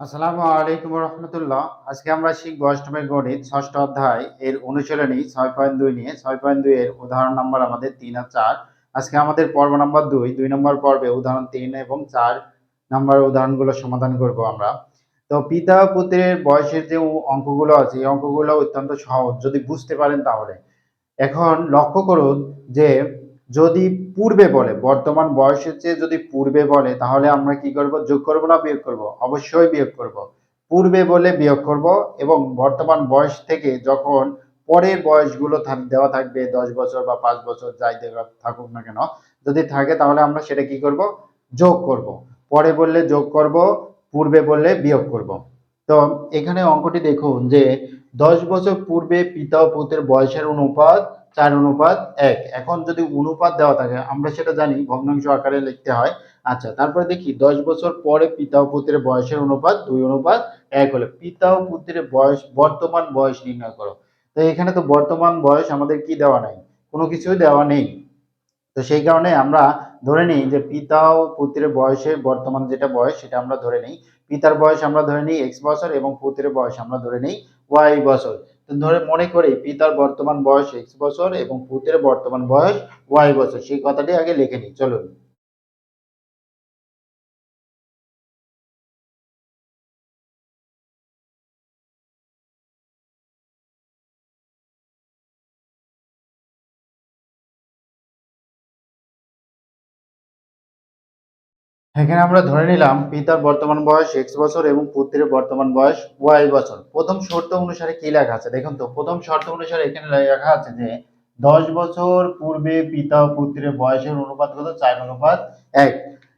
আসসালামু আলাইকুম রহমতুল্লাহ। আজকে আমরা শিখব অষ্টমের গণিত, ষষ্ঠ অধ্যায়। এর অনুশীলনী ছয় পয়েন্ট দুই নিয়ে, ছয় পয়েন্ট দুই এর উদাহরণ নাম্বার আমাদের তিন আর চার। আজকে আমাদের পর্ব নাম্বার দুই দুই নম্বর পর্বে উদাহরণ তিন এবং চার নাম্বার উদাহরণগুলো সমাধান করব আমরা। তো পিতা পুত্রের বয়সের যে অঙ্কগুলো আছে, এই অঙ্কগুলো অত্যন্ত সহজ। যদি বুঝতে পারেন তাহলে। এখন লক্ষ্য করুন যে যদি পূর্বে বলে, বর্তমান বয়সের চেয়ে যদি পূর্বে বলে, তাহলে আমরা কি করব? যোগ করব না বিয়োগ করব? অবশ্যই বিয়োগ করব। পূর্বে বলে বিয়োগ করব এবং বর্তমান বয়স থেকে যখন পরের বয়সগুলো দেওয়া থাকবে, দশ বছর বা পাঁচ বছর যাই দেওয়া থাকুক না কেন, যদি থাকে তাহলে আমরা সেটা কি করব? যোগ করব। পরে বললে যোগ করব, পূর্বে বললে বিয়োগ করব। তো এখানে অঙ্কটি দেখুন যে, দশ বছর পূর্বে পিতা ও পুত্রের বয়সের অনুপাত চার অনুপাত এক। এখন যদি অনুপাত দেওয়া থাকে, আমরা সেটা জানি, ভগ্নাংশ আকারে লিখতে হয়। আচ্ছা তারপরে দেখি, দশ বছর পরে পিতা ও পুত্রের বয়সের অনুপাত, দুই অনুপাত এক হলে পিতা ও পুত্রের বয়স, বর্তমান বয়স নির্ণয় করো। তো এখানে তো বর্তমান বয়স আমাদের কি দেওয়া নাই? কোনো কিছুই দেওয়া নেই। তো সেই কারণে আমরা ধরে নিই যে পিতা ও পুত্রের বয়সের বর্তমান যেটা বয়স, সেটা আমরা ধরে নিই। পিতার বয়স আমরা ধরে নিই এক্স বছর এবং পুত্রের বয়স আমরা ধরে নিই ওয়াই বছর। ধরে মনে করে পিতার বর্তমান বয়স এক্স বছর এবং পুত্রের বর্তমান বয়স ওয়াই বছর। সেই কথাটি আগে লিখে নিই, চলুন। এখানে আমরা ধরে নিলাম পিতার বর্তমান বয়স এক্স বছর এবং পুত্রের বর্তমান বয়স ওয়াই বছর। প্রথম শর্ত অনুসারে কি লেখা আছে? দেখুন তো, প্রথম শর্ত অনুসারে এখানে লেখা আছে যে, দশ বছর পূর্বে পিতা পুত্রের বয়সের অনুপাত কত? চার অনুপাত এক।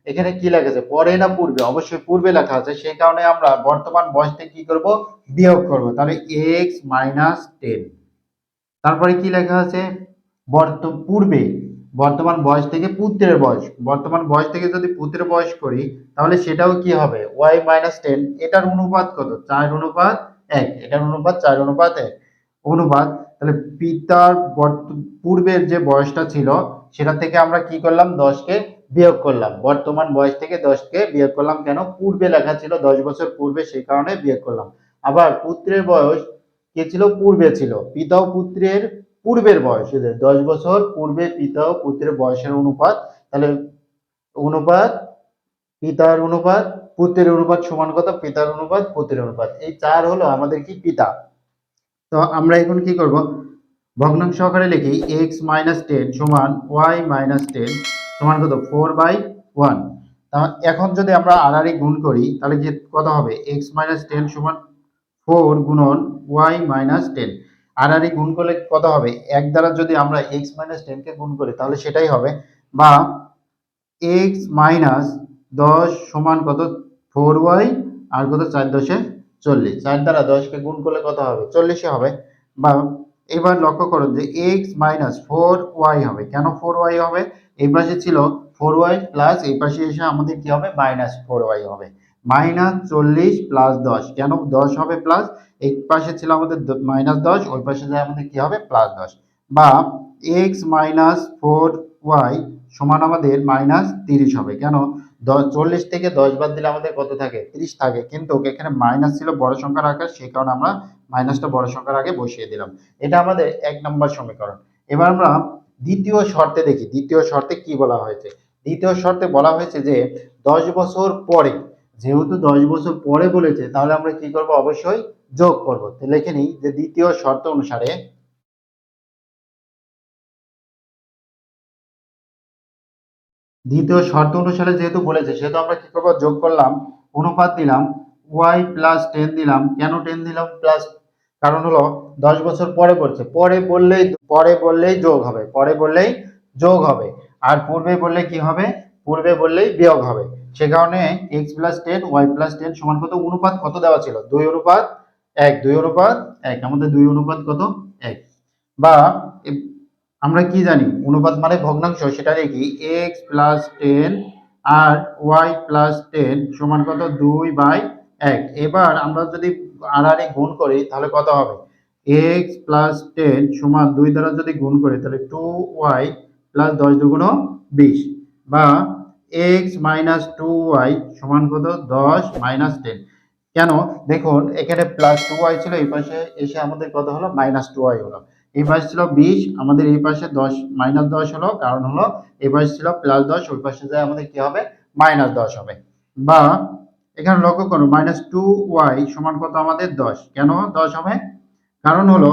এখানে কি লেখা আছে? পরে না পূর্বে? অবশ্যই পূর্বে লেখা আছে। সেই কারণে আমরা বর্তমান বয়স থেকে কি করব? বিয়োগ করব। তাহলে এক্স মাইনাস টেন তারপরে কি লেখা আছে? বর্ত, পূর্বে বর্তমান বয়স থেকে পুত্রের বয়স। বর্তমান বয়স থেকে যদি পুত্রের বয়স করি, তাহলে সেটাও কি হবে? ওয়াই মাইনাস টেন এটার অনুপাত কত? চার অনুপাত এক। এটার অনুপাত চার, অনুপাত এক। অনুপাত, তাহলে পিতার পূর্বের যে বয়সটা ছিল, সেটা থেকে আমরা কি করলাম? দশকে বিয়োগ করলাম। বর্তমান বয়স থেকে দশকে বিয়োগ করলাম কেন? পূর্বে লেখা ছিল দশ বছর পূর্বে, সেই কারণে বিয়োগ করলাম। আবার পুত্রের বয়স কে ছিল? পূর্বে ছিল। পিতা ও পুত্রের পূর্বের বয়স দশ বছর পূর্বে পিতা ও পুত্রের বয়সের অনুপাত, তাহলে অনুপাত পিতার অনুপাত, পুত্রের অনুপাত সমান কত? পিতার অনুপাত, পুত্রের অনুপাত। এই চার হলো আমাদের কি পিতা? তো আমরা এখন কি করব? ভগ্নাংশ আকারে লিখি এক্স মাইনাস টেন সমান ওয়াই মাইনাস টেন সমান কত? ফোর বাই ওয়ান তা এখন যদি আমরা আড়াআড়ি গুণ করি, তাহলে কি কত হবে? এক্স মাইনাস টেন সমান ফোর গুণন ওয়াই মাইনাস টেন আড়াআড়ি গুণ করলে কত হবে? এক দ্বারা যদি আমরা এক্স মাইনাস টেনকে গুণ করি, তাহলে সেটাই হবে। বা এক্স মাইনাস দশ সমান কত? ফোর ওয়াই আর কত? চার দশে চল্লিশ। চার দ্বারা দশকে গুণ করলে কত হবে? চল্লিশে হবে। বা এবার লক্ষ্য করুন যে এক্স মাইনাস ফোর ওয়াই হবে। কেন ফোর ওয়াই হবে? এই পাশে ছিল ফোর ওয়াই প্লাস এই পাশে এসে আমাদের কি হবে? মাইনাস ফোর ওয়াই হবে। মাইনাস চল্লিশ প্লাস দশ। কেন দশ হবে প্লাস এই পাশে ছিল আমাদের মাইনাস দশ, ওই পাশে যায় আমাদের কি হবে? প্লাস দশ। বা এক্স মাইনাস ফোর ওয়াই সমান আমাদের মাইনাস তিরিশ হবে। কেন? দশ চল্লিশ থেকে দশ বাদ দিলে আমাদের কত থাকে? তিরিশ থাকে। কিন্তু এখানে মাইনাস ছিল বড় সংখ্যার আকার সেই কারণে আমরা মাইনাসটা বড় সংখ্যার আগে বসিয়ে দিলাম। এটা আমাদের এক নম্বর সমীকরণ। এবার আমরা দ্বিতীয় শর্তে দেখি। দ্বিতীয় শর্তে কি বলা হয়েছে? দ্বিতীয় শর্তে বলা হয়েছে যে, দশ বছর পরে যেহেতু দশ বছর পরে বলেছে, তাহলে আমরা কি করব? অবশ্যই যোগ করব। তো লিখে নিই যে দ্বিতীয় শর্ত অনুসারে দ্বিতীয় শর্ত অনুসারে যেহেতু বলেছে, সেহেতু আমরা কি করব? যোগ করলাম, অনুপাত দিলাম ওয়াই প্লাস টেন দিলাম। কেন টেন দিলাম? প্লাস, কারণ হলো দশ বছর পরে পড়ছে পরে বললেই পরে বললেই যোগ হবে। পরে বললেই যোগ হবে। আর পূর্বে বললে কি হবে? পূর্বে বললেই বিয়োগ হবে। সে কারণে X plus ten Y plus ten সমান কত? অনুপাত কত দেওয়া ছিল? দুই অনুপাত এক, দুই অনুপাত এক। আমাদের দুই অনুপাত কত? এক। বা আমরা কি জানি? অনুপাত মানে ভগ্নাংশ, সেটা দেখি। এক্স প্লাস টেন আর ওয়াই প্লাস টেন সমান কত? দুই বাই এক। এবার আমরা যদি আড়াআড়ি গুণ করি, তাহলে কত হবে? এক্স প্লাস টেন সমান দুই দ্বারা যদি গুণ করি, তাহলে টু ওয়াই প্লাস দশ দুগুণ বিশ। বা এক্স মাইনাস টু ওয়াই সমান কত? দশ মাইনাস টেন কেন? দেখুন, এখানে প্লাস টু ওয়াই ছিল, এই পাশে এসে আমাদের কত হলো? মাইনাস টু ওয়াই হলো। এই পাশে ছিল বিশ, আমাদের এই পাশে দশ মাইনাস দশ হলো। কারণ হলো, এই পাশে ছিল প্লাস দশ, ওই পাশে যায় আমাদের কি হবে? মাইনাস দশ হবে। বা এখানে লক্ষ্য করুন মাইনাস টু ওয়াই সমান কত আমাদের? দশ। কেন দশ হবে? কারণ হলো,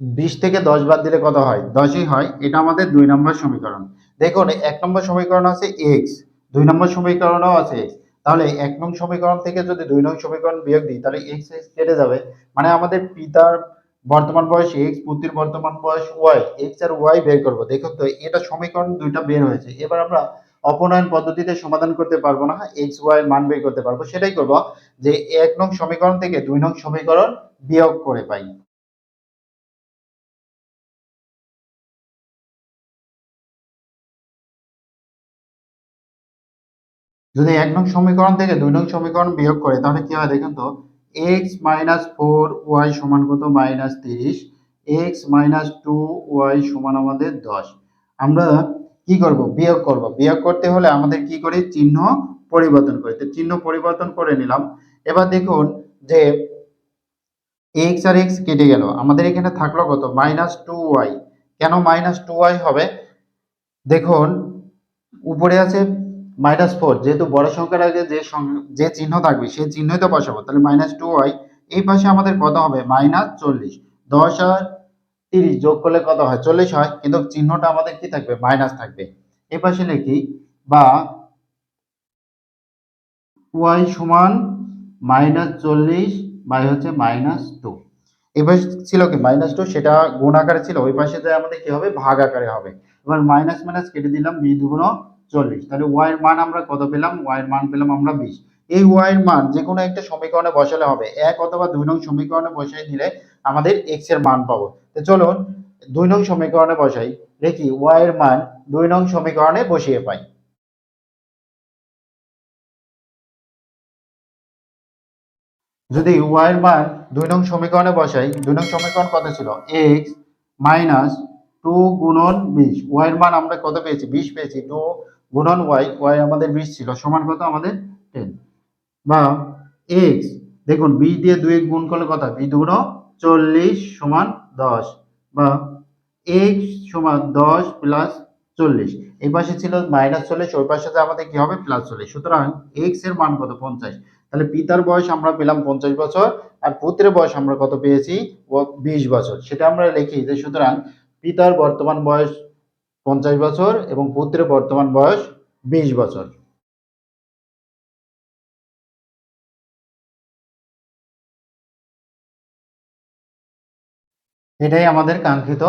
বিশ থেকে দশ বাদ দিলে কত হয়? দশই হয়। এটা আমাদের দুই নম্বর সমীকরণ। দেখুন, এক নম্বর সমীকরণ আছে এক্স দুই নম্বর সমীকরণও আছে তাহলে এক নং সমীকরণ থেকে যদি দুই নং সমীকরণ বিয়োগ দিই, তাহলে এক্স এক্স কেটে যাবে। মানে আমাদের পিতার বর্তমান বয়স এক্স পুত্রের বর্তমান বয়স ওয়াই এক্স আর ওয়াই বের করব। দেখুন তো, এটা সমীকরণ দুইটা বের হয়েছে। এবার আমরা অপনয়ন পদ্ধতিতে সমাধান করতে পারব না এক্স ওয়াই মান বের করতে পারব। সেটাই করব যে এক নং সমীকরণ থেকে দুই নং সমীকরণ বিয়োগ করে পাই। যদি এক নং সমীকরণ থেকে দুই নং সমীকরণ বিয়োগ করে, তাহলে কি হয় দেখেন তো? এক্স মাইনাস ফোর ওয়াই সমান কত? মাইনাস তিরিশ। এক্স মাইনাস টু ওয়াই সমান আমাদের দশ। আমরা কি করব? বিয়োগ করব। বিয়োগ করতে হলে আমাদের কি করি? চিহ্ন পরিবর্তন করি। তো চিহ্ন পরিবর্তন করে নিলাম। এবার দেখুন যে এক্স আর এক্স কেটে গেল। আমাদের এখানে থাকল কত? মাইনাস টু ওয়াই কেন মাইনাস টু ওয়াই হবে? দেখুন, উপরে আছে মাইনাস ফোর যেহেতু বড় সংখ্যার আগে যে যে চিহ্ন থাকবে সেই চিহ্নই তো বসাবো, তাহলে মাইনাস টু ওয়াই এই পাশে আমাদের কত হবে? মাইনাস চল্লিশ। দশ আর তিরিশ যোগ করলে কত হয়? চল্লিশ হয়। কিন্তু চিহ্নটা আমাদের কি থাকবে? মাইনাস থাকবে। এই পাশে লিখি, বা ওয়াই সমান মাইনাস চল্লিশ বাই হচ্ছে মাইনাস টু পাশে ছিল কি? মাইনাস টু সেটা গুণ আকারে ছিল। ওই পাশে যায় আমাদের কি হবে? ভাগ আকারে হবে। এবার মাইনাস মাইনাস কেটে দিলাম বি দুগুণ চল্লিশ। তাহলে ওয়াই এর মান আমরা কত পেলাম? ওয়াই এর মান পেলাম আমরা বিশ। এই ওয়াই এর মান যে কোনো একটা সমীকরণে বসালে হবে। এক অথবা দুই নং সমীকরণে বসাই দিলে আমাদের এক্সের মান পাবো। তো চলুন, দুই নং সমীকরণে বসাই। দেখি ওয়াই এর মান দুই নং সমীকরণে বসিয়ে পাই। যদি ওয়াই এর মান দুই নং সমীকরণে বসাই, দুই নং সমীকরণ কত ছিল? এক্স মাইনাস টু গুণন বিশ। এর মান আমরা কত পেয়েছি? বিশ পেয়েছি। টু গুণন ওয়াই ওয়াই আমাদের বিশ ছিল, সমান কত আমাদের টেন বা এক্স দেখুন বিশ দিয়ে দুই গুণ করলে কত? বি দুগুণ চল্লিশ সমান দশ। বা এক্স সমান দশ প্লাস চল্লিশ। এই পাশে ছিল মাইনাস চল্লিশ, ওই পাশে আমাদের কি হবে? প্লাস চল্লিশ। সুতরাং এক্সের মান কত? পঞ্চাশ। তাহলে পিতার বয়স আমরা পেলাম পঞ্চাশ বছর, আর পুত্রের বয়স আমরা কত পেয়েছি? বিশ বছর। সেটা আমরা লিখি যে সুতরাং পিতার বর্তমান বয়স পঞ্চাশ বছর এবং পুত্রের বর্তমান বয়স বিশ বছর। এটাই আমাদের কাঙ্ক্ষিত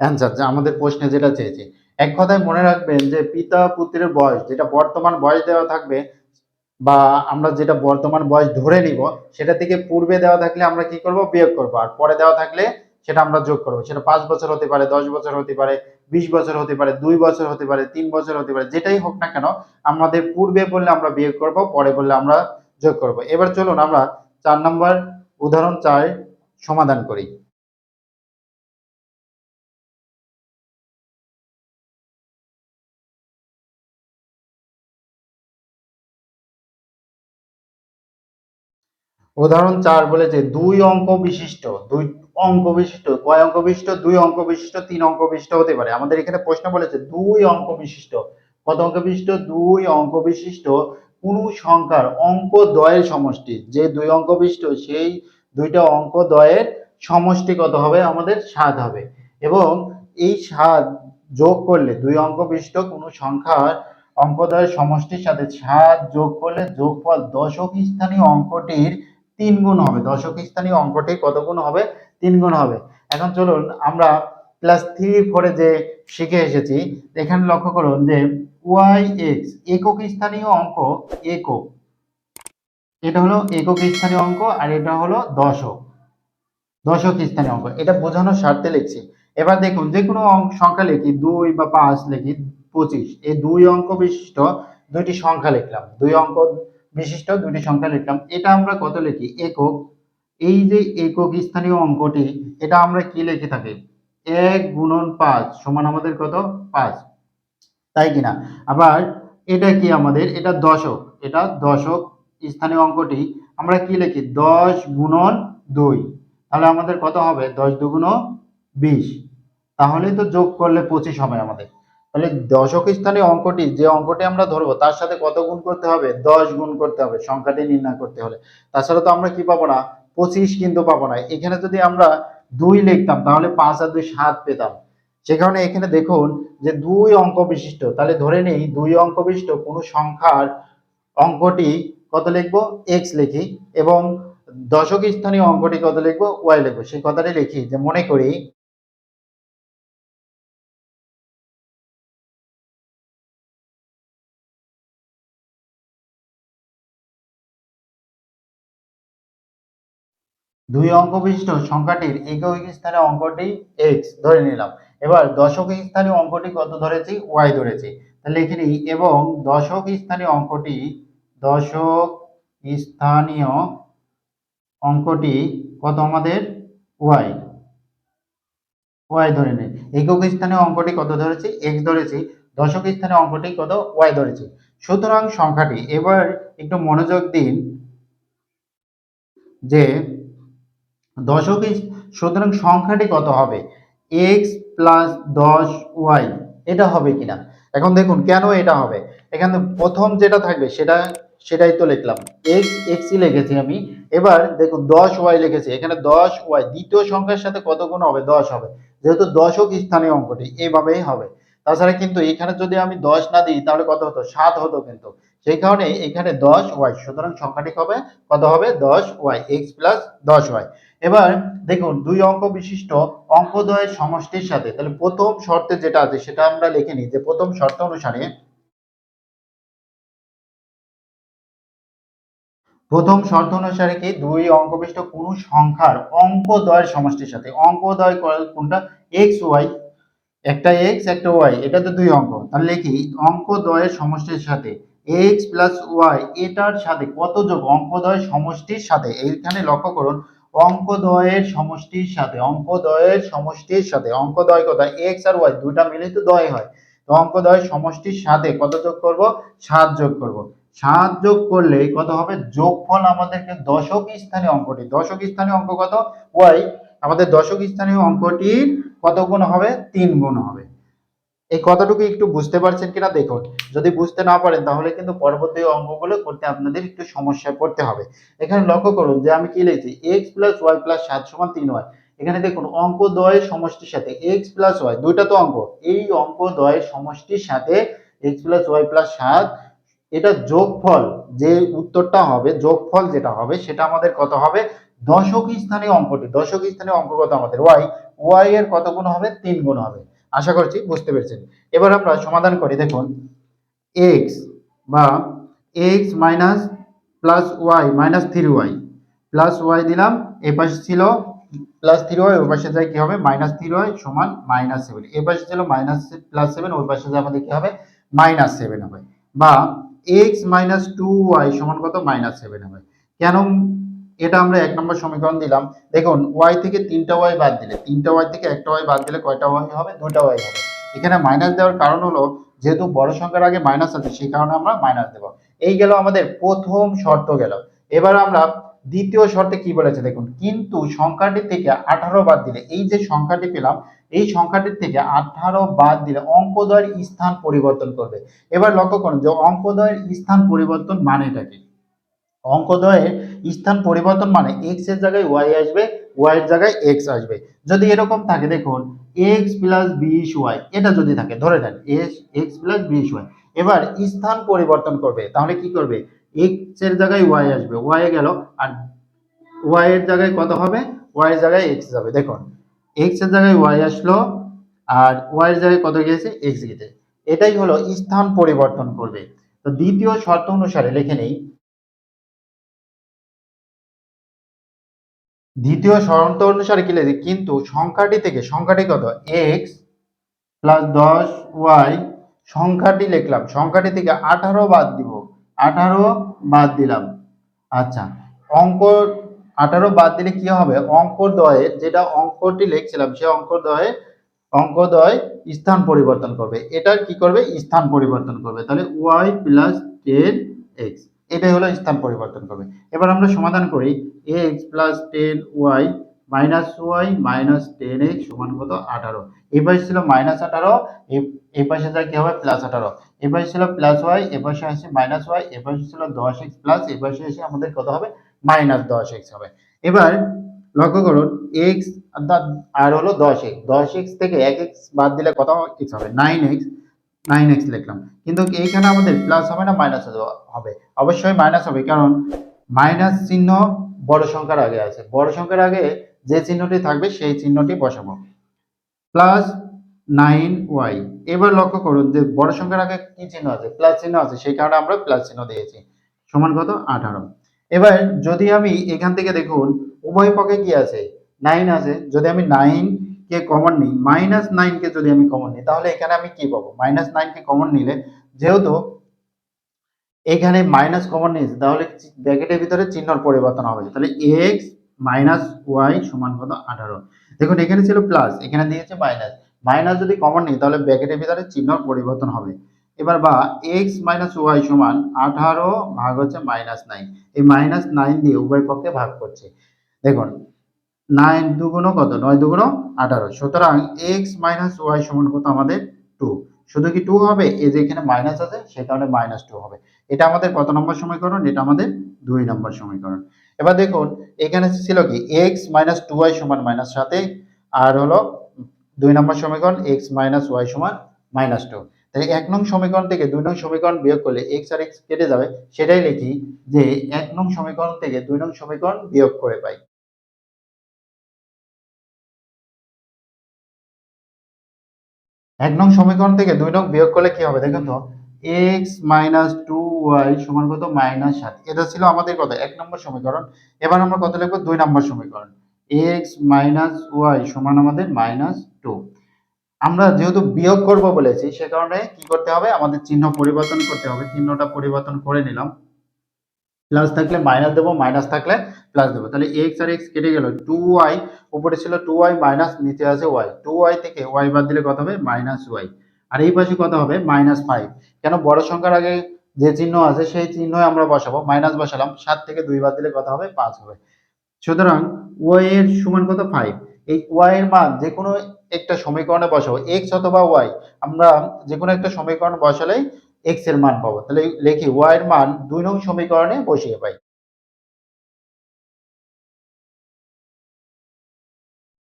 অ্যান্সার যে আমাদের প্রশ্নে যেটা চেয়েছে। এক কথায় মনে রাখবেন যে পিতা পুত্রের বয়স, যেটা বর্তমান বয়স দেওয়া থাকবে বা আমরা যেটা বর্তমান বয়স ধরে নিব, সেটা থেকে পূর্বে দেওয়া থাকলে আমরা কি করব? বিয়োগ করব। আর পরে দেওয়া থাকলে সেটা আমরা যোগ করব। সেটা পাঁচ বছর হতে পারে, দশ বছর হতে পারে বিশ বছর হতে পারে, দুই বছর হতে পারে, তিন বছর হতে পারে, যেটাই হোক না কেন, আমাদের পূর্বে বললে আমরা বিয়োগ করব, পরে বললে আমরা যোগ করব। এবার চলুন আমরা চার নম্বর উদাহরণ চার সমাধান করি। উদাহরণ চার বলেছে, দুই অঙ্ক বিশিষ্ট, দুই অঙ্ক বিশিষ্ট, কয় অঙ্ক বিশিষ্ট? দুই অঙ্ক বিশিষ্ট, তিন অঙ্ক বিশিষ্ট হতে পারে। আমাদের এখানে প্রশ্ন বলেছে, দুই অঙ্ক বিশিষ্ট। কত অঙ্ক বিশিষ্ট? দুই অঙ্ক বিশিষ্ট কোন সংখ্যার অঙ্ক দয়ের সমষ্টি। যে দুই অঙ্ক বিশিষ্ট, সেই দুইটা অঙ্ক দয়ের সমষ্টি কত হবে? আমাদের সাত হবে। এবং এই সাত যোগ করলে দুই অঙ্ক বিশিষ্ট কোনো সংখ্যার অঙ্কদয়ের সমষ্টির সাথে সাত যোগ করলে যোগফল দশক স্থানীয় অঙ্কটির তিন গুণ হবে। দশক স্থানীয় অঙ্কটি কত গুণ হবে? তিন গুণ হবে। এখন চলুন আমরা ক্লাস থ্রি ফোরে যে শিখে এসেছি, এখানে লক্ষ্য করুন যে ওয়াই এক্স একক স্থানীয় অঙ্ক একক। এটা হলো একক স্থানীয় অঙ্ক আর এটা হলো দশক। দশক স্থানীয় অঙ্ক। এটা বোঝানোর স্বার্থে লিখছি। এবার দেখুন, যে কোনো সংখ্যা লিখি, দুই বা পাঁচ লিখি, পঁচিশ। এই দুই অঙ্ক বিশিষ্ট দুইটি সংখ্যা লিখলাম। দুই অঙ্ক বিশিষ্ট দুইটি সংখ্যা লিখলাম। এটা আমরা কত লিখি? একক এই যে একক স্থানীয় অঙ্কটি, এটা আমরা কি লিখে থাকি? এক গুণন পাঁচ সমান আমাদের কত? পাঁচ। তাই কিনা? আবার এটা কি আমাদের? এটা দশক। এটা দশক স্থানীয় অঙ্কটি। আমরা কি লিখি? দশ গুণন দুই। তাহলে আমাদের কত হবে? দশ দুগুণ বিশ। তাহলে তো যোগ করলে পঁচিশ হবে আমাদের। তাহলে দশক স্থানীয় অঙ্কটি, যে অঙ্কটি আমরা ধরবো, তার সাথে কত গুণ করতে হবে? দশ গুণ করতে হবে। সংখ্যাটি নির্ণয় করতে হলে। তাছাড়া তো আমরা কি পাবো না? পঁচিশ কিন্তু পাবো না। এখানে যদি আমরা দুই লিখতাম, তাহলে পাঁচ আর দুই সাত পেতাম। সে কারণে এখানে দেখুন যে দুই অঙ্ক বিশিষ্ট, তাহলে ধরে নেই দুই অঙ্ক বিশিষ্ট, কোনো সংখ্যার অঙ্কটি কত লিখব? এক্স লিখি এবং দশক স্থানীয় অঙ্কটি কত লিখব? ওয়াই লিখব। সেই কথাটি লিখি যে মনে করি দুই অঙ্ক বিশিষ্ট সংখ্যাটির একক স্থানে অঙ্কটি এক্স ধরে নিলাম। এবার দশক স্থানে অঙ্কটি কত ধরেছি? ওয়াই ধরেছি। তাহলে লিখে নিই, এবং দশক স্থানীয় অঙ্কটি, দশক স্থানীয় অঙ্কটি কত আমাদের? ওয়াই ওয়াই ধরে নেই। একক স্থানীয় অঙ্কটি কত ধরেছি? এক্স ধরেছি। দশক স্থানীয় অঙ্কটি কত? ওয়াই ধরেছি। সুতরাং সংখ্যাটি, এবার একটু মনোযোগ দিন যে দশক সুতরাং সংখ্যাটি কত হবে? এক্স প্লাস দশ ওয়াই এটা হবে কিনা? এখন দেখুন, কেন এটা হবে? এখানে প্রথম যেটা থাকবে, সেটা, সেটাই তো লিখলাম। এক্স এক্সই লিখেছি আমি। এবার দেখুন, দশ ওয়াই লিখেছি। এখানে দশ ওয়াই দ্বিতীয় সংখ্যার সাথে কত গুণ হবে? দশ হবে। যেহেতু দশক স্থানীয় অঙ্কটি এইভাবেই হবে। তাছাড়া কিন্তু এখানে যদি আমি দশ না দিই, তাহলে কত হতো? সাত হতো কিন্তু। সেই কারণে এখানে দশ ওয়াই সুতরাং সংখ্যাটি হবে কত হবে? দশ ওয়াই এক্স প্লাস দশ ওয়াই এবার দেখুন, দুই অঙ্ক বিশিষ্ট অঙ্কদ্বয়ের সমষ্টির সাথে, তাহলে প্রথম শর্তে যেটা আছে সেটা আমরা লিখে নিই যে প্রথম শর্ত অনুসারে প্রথম শর্ত অনুসারে কি দুই অঙ্ক বিশিষ্ট কোন সংখ্যার অঙ্কদ্বয়ের সমষ্টির সাথে অঙ্কদ্বয় কোনটা? এক্স, ওয়াই, একটা এক্স, একটা ওয়াই, এটা তো দুই অঙ্ক। তাহলে লিখি অঙ্কদ্বয়ের সমষ্টির সাথে এক্স প্লাস ওয়াই, এটার সাথে কত যোগ? অঙ্কদ্বয়ের সমষ্টির সাথে, এইখানে লক্ষ্য করুন অঙ্কদ্বয়ের সমষ্টির সাথে, অঙ্কদ্বয়ের সমষ্টির সাথে, অঙ্কদ্বয় কথা এক্স আর ওয়াই দুইটা মিলে তো দয় হয়। তো অঙ্কদ্বয়ের সমষ্টির সাথে কত যোগ করব? সাত যোগ করব। সাত যোগ করলে কত হবে? যোগফল আমাদেরকে দশক স্থানে অঙ্কটি, দশক স্থানে অঙ্ক কত? ওয়াই আমাদের দশক স্থানীয় অঙ্কটির কত গুণ হবে? তিন গুণ হবে। এই কথাটুকু একটু বুঝতে পারছেন কিনা দেখুন। যদি বুঝতে না পারেন, তাহলে কিন্তু পরবর্তী অঙ্কগুলো করতে আপনাদের একটু সমস্যায় পড়তে হবে। এখানে লক্ষ্য করুন যে আমি কি লিখেছি? এক্স প্লাস ওয়াই প্লাস সাত সমান তিন ওয়াই এখানে দেখুন অঙ্ক দয়ের সমষ্টির সাথে এক্স প্লাস ওয়াই দুইটা তো অঙ্ক। এই অঙ্ক দয়ের সমষ্টির সাথে এক্স প্লাস ওয়াই প্লাস সাত, এটা যোগফল যে উত্তরটা হবে, যোগফল যেটা হবে, সেটা আমাদের কত হবে? দশক স্থানীয় অঙ্কটি। দশক স্থানীয় অঙ্ক কত আমাদের? ওয়াই ওয়াই এর কত গুণ হবে? তিন গুণ হবে। আশা করছি বুঝতে পেরেছেন। এবার আমরা সমাধান করি, দেখুন এক্স বা x minus plus y minus three y plus y দিলাম এ পাশে ছিল প্লাস থ্রি ওয়াই ওই পাশে যায় কি হবে? মাইনাস থ্রি ওয়াই সমান মাইনাস সেভেন এ পাশে ছিল মাইনাস প্লাস সেভেন ওই পাশে যায় আমাদের কি হবে? মাইনাস সেভেন হবে। বা এক্স মাইনাস টু ওয়াই সমান কত? মাইনাস সেভেন হবে। কেন এটা আমরা এক নম্বর সমীকরণ দিলাম। দেখুন ওয়াই থেকে তিনটা ওয়াই বাদ দিলে, তিনটা ওয়াই থেকে একটা ওয়াই বাদ দিলে কয়টা ওয়াই হবে? দুটা ওয়াই হবে। এখানে মাইনাস দেওয়ার কারণ হলো, যেহেতু বড় সংখ্যার আগে মাইনাস আছে, সেই কারণে আমরা মাইনাস দেবো। এই গেল আমাদের প্রথম শর্ত গেল। এবার আমরা দ্বিতীয় শর্তে কি বলেছে দেখুন, কিন্তু সংখ্যাটি থেকে আঠারো বাদ দিলে, এই যে সংখ্যাটি পেলাম, এই সংখ্যাটির থেকে আঠারো বাদ দিলে অঙ্কদ্বয়ের স্থান পরিবর্তন করবে। এবার লক্ষ্য করুন যে অঙ্কদয়ের স্থান পরিবর্তন মানেটা কি? অঙ্কদ্বয়ের স্থান পরিবর্তন মানে এক্সের জায়গায় ওয়াই আসবে ওয়াই এর জায়গায় এক্স আসবে। যদি এরকম থাকে, দেখুন এক্স প্লাস বিশ ওয়াই এটা যদি থাকে, ধরে নেন এক্স প্লাস বিশ ওয়াই এবার স্থান পরিবর্তন করবে, তাহলে কি করবে? এক্সের জায়গায় ওয়াই আসবে ওয়াই গেল, আর ওয়াই এর জায়গায় কত হবে? ওয়াই এর জায়গায় এক্স যাবে দেখুন এক্সের জায়গায় ওয়াই আসলো, আর ওয়াই এর জায়গায় কত গিয়েছে? এক্স গেছে এটাই হলো স্থান পরিবর্তন করবে। তো দ্বিতীয় শর্ত অনুসারে লিখে নেই দ্বিতীয় শর্ত অনুসারে কি লিখে? কিন্তু সংখ্যাটি থেকে সংখ্যাটি কত? এক্স প্লাস দশ ওয়াই সংখ্যাটি লিখলাম। সংখ্যাটি থেকে আঠারো বাদ দিব। আঠারো বাদ দিলাম। আচ্ছা অঙ্ক আঠারো বাদ দিলে কি হবে? অঙ্কদ্বয়ের যেটা অঙ্কটি লিখছিলাম, সে অঙ্কদ্বয়ে অঙ্কদ্বয় স্থান পরিবর্তন করবে। এটার কি করবে? স্থান পরিবর্তন করবে। তাহলে ওয়াই প্লাস টেন এক্স এটাই হলো স্থান পরিবর্তন করবে। এবার আমরা সমাধান করি। এ x plus ten y minus y minus ten x সমান কত? আঠারো। এই পাশে ছিল মাইনাস আঠারো এই পাশে যা কি হবে? প্লাস আঠারো। এই পাশে ছিল প্লাস ওয়াই এ পাশে আসে মাইনাস ওয়াই এ পাশে ছিল দশ এক্স প্লাস এ পাশে এসে আমাদের কত হবে? মাইনাস দশ এক্স হবে। এবার লক্ষ্য করুন এক্স আর হলো দশ এক্স দশ এক্স থেকে এক এক্স বাদ দিলে কত? এক্স হবে? নাইন এক্স নাইন এক্স লিখলাম। কিন্তু এইখানে আমাদের প্লাস হবে না মাইনাস হবে? অবশ্যই মাইনাস হবে, কারণ মাইনাস চিহ্ন বড় সংখ্যার আগে আছে। বড় সংখ্যার আগে যে চিহ্নটি থাকবে, সেই চিহ্নটি বসাবো। প্লাস নাইন ওয়াই এবার লক্ষ্য করুন যে বড় সংখ্যার আগে কি চিহ্ন আছে? প্লাস চিহ্ন আছে, সেই কারণে আমরা প্লাস চিহ্ন দিয়েছি। সমান কত? আঠারো। এবার যদি আমি এখান থেকে দেখুন, উভয় পক্ষে কি আছে? নাইন আছে। যদি আমি নাইন কে কমন নিই? মাইনাস নাইন কে যদি আমি কমন নিই, তাহলে এখানে আমি কি পাবো? মাইনাস নাইন কে কমন নিলে, যেহেতু এখানে মাইনাস কমন নিয়েছে, তাহলে ব্র্যাকেটের ভিতরে চিহ্নর পরিবর্তন হবে। তাহলে এক্স মাইনাস ওয়াই সমান কত? আঠারো। দেখুন, এখানে ছিল প্লাস এখানে দিয়েছে মাইনাস মাইনাস যদি কমন নিই, তাহলে ব্র্যাকেটের ভিতরে চিহ্নর পরিবর্তন হবে। এবার বা এক্স মাইনাস ওয়াই সমান আঠারো ভাগ হচ্ছে মাইনাস নাইন এই মাইনাস নাইন দিয়ে উভয় পক্ষে ভাগ করছে। দেখুন নাইন দুগুণ কত? নয় দুগুণ আঠারো। সুতরাং এক্স মাইনাস ওয়াই সমান কত আমাদের? টু। শুধু কি টু হবে? এই যে এখানে মাইনাস আছে, সে কারণে মাইনাস টু হবে। এটা আমাদের কত নম্বর সমীকরণ? এটা আমাদের দুই নম্বর সমীকরণ। এবার দেখুন, এখানে ছিল কি? এক্স মাইনাস টু ওয়াই সমান মাইনাস সাথে, আর হলো দুই নম্বর সমীকরণ, এক্স মাইনাস ওয়াই সমান মাইনাস টু। তাই এক নং সমীকরণ থেকে দুই নং সমীকরণ বিয়োগ করলে এক্স আর এক্স কেটে যাবে। সেটাই লিখি যে এক নং সমীকরণ থেকে দুই নং সমীকরণ বিয়োগ করে পাই। এক নং সমীকরণ থেকে দুই নং বিয়োগ করলে কি হবে? দেখুন তো এক্স মাইনাস টু ওয়াই সমান কত? মাইনাস সাত। এটা ছিল আমাদের কত এক নম্বর সমীকরণ। এবার আমরা কত লিখব? দুই নম্বর সমীকরণ। এক্স মাইনাস ওয়াই সমান আমাদের মাইনাস টু আমরা যেহেতু বিয়োগ করব বলেছি, সে কারণে কি করতে হবে? আমাদের চিহ্ন পরিবর্তন করতে হবে। চিহ্নটা পরিবর্তন করে নিলাম। প্লাস থাকলে মাইনাস দেবো মাইনাস থাকলে প্লাস দেবো। তাহলে এক্স আর এক্স কেটে গেল টু ওয়াই উপরে ছিল টু ওয়াই মাইনাস নিচে আছে ওয়াই টু ওয়াই থেকে ওয়াই বাদ দিলে কত হবে? মাইনাস ওয়াই আর এই পাশে কত হবে? মাইনাস ফাইভ কেন? বড় সংখ্যার আগে যে চিহ্ন আছে, সেই চিহ্ন আমরা বসাবো। মাইনাস বসালাম, সাত থেকে দুই বাদ দিলে কত হবে? পাঁচ হবে। সুতরাং ওয়াই এর সমান কত? ফাইভ এই ওয়াই এর মান যে কোনো একটা সমীকরণে বসাবো। এক্স অথবা ওয়াই আমরা যে কোনো একটা সমীকরণ বসালেই এক্সের মান পাবো। তাহলে লিখি ওয়াই এর মান দুই নং সমীকরণে বসিয়ে পাই।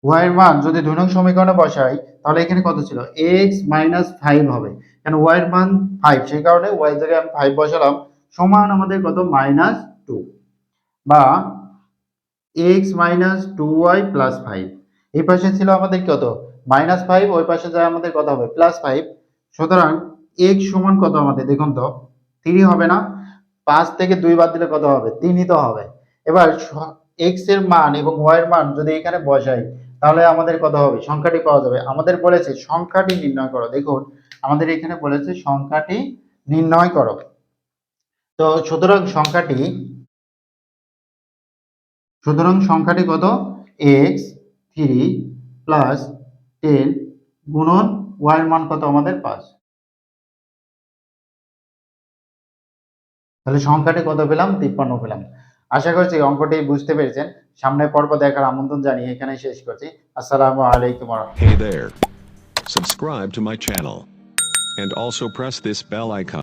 ওয়াই এর মান যদি দুই নং সমীকরণে বসাই, তাহলে এখানে কত ছিল? এক্স মাইনাস ফাইভ হবে। কেন ওয়াই এর মান ফাইভ সেই কারণে ওয়াই জায়গায় আমি ফাইভ বসালাম। সমান আমাদের কত? মাইনাস টু বা x minus two y plus five এই পাশে ছিল আমাদের কত? মাইনাস ফাইভ ওই পাশে যায় আমাদের কত হবে? প্লাস ফাইভ সুতরাং এক্স সমান কত আমাদের? দেখুন তো থ্রি হবে না, পাঁচ থেকে দুই বাদ দিলে কত হবে? তিনই তো হবে। এবার এক্সের মান এবং ওয়াই এর মান যদি এখানে বসাই, তাহলে আমাদের কত হবে? সংখ্যাটি পাওয়া যাবে। আমাদের বলেছে সংখ্যাটি নির্ণয় করো। দেখুন, আমাদের এখানে বলেছে সংখ্যাটি নির্ণয় করো। তো সুতরাং সংখ্যাটি সুতরাং সংখ্যাটি কত? এক্স থ্রি প্লাস টেন গুণন ওয়াই মান কত আমাদের পাঁচ। তাহলে সংখ্যাটি কত পেলাম তিপ্পান্ন পেলাম আশা করছি অঙ্কটি বুঝতে পেরেছেন সামনে পর্ব দেখার আমন্ত্রণ জানিয়ে এখানে শেষ করছি আসসালামু আলাইকুম Hey there. Subscribe. And also press this bell icon.